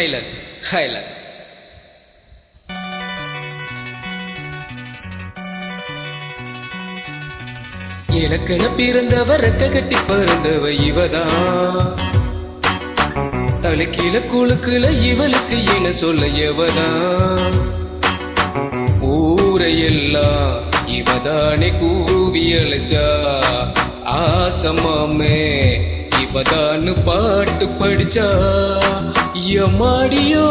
ஹைலர் ஹைலர் எனக்கென பிறந்தவ ரெக்க கட்டி பிறந்தவ இவதான். தலைக்கீழ குழுக்குல இவளுக்கு என சொல்ல எவதான் ஊரையெல்லாம் இவதானே கூவி அழைச்சா. ஆசமாமே இவதான்னு பாட்டு படிச்சா எம்மாடியோ?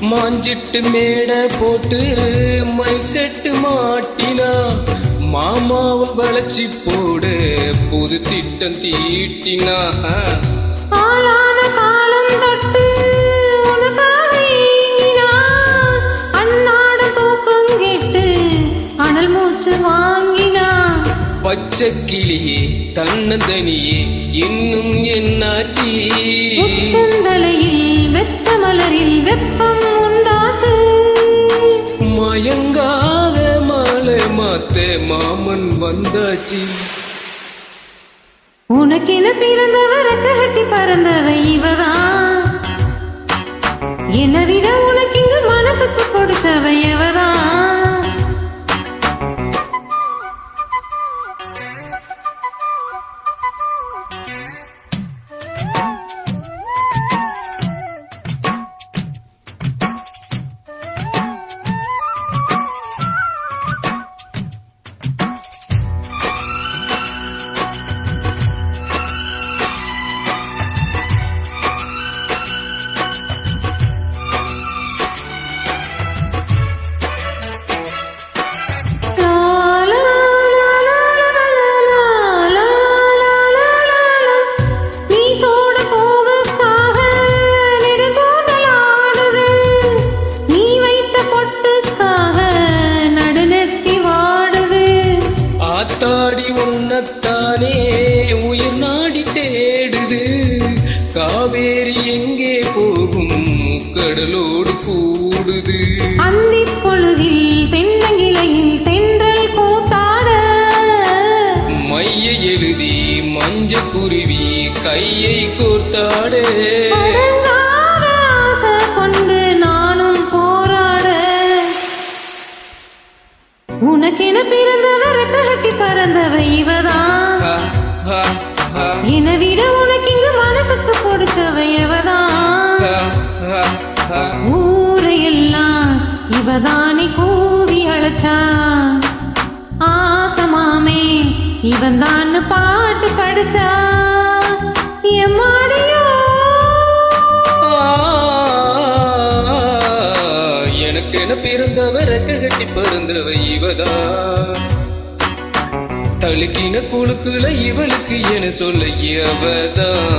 மாஞ்சிட்டு மேடை போட்டு மைக் செட்டு மாட்டினா மாமாவை வளைச்சி போடு புது திட்டம் தீட்டினா. பச்சை கிளியே தன்னந்தனியே இன்னும் என்னாச்சி? உச்சந்தலையில் வெச்ச மலரில் வெப்பம் மாலை மாமன் வந்தாச்சு. உனக்கென பிறந்தவர கட்டி பறந்தவ அடங்காத ஆசை கொண்டு நானும் போராட. உனக்கென பிறந்தவர கட்டி பறந்தவ இவதான். என்னை விட உனக்கு இங்கு மனசுக்கு ஹா, ஹா. ஊரையெல்லாம் இவதானே கூவி அழைச்சா ஆசமாமே இவன் தான் பாட்டு படிச்சா எனக்கு என பிறந்தவ ரெக்க கட்டி பிறந்தவ இவதான் தழுக்கின குழுக்குல இவளுக்கு என சொல்ல அவதான்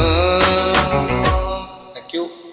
Thank.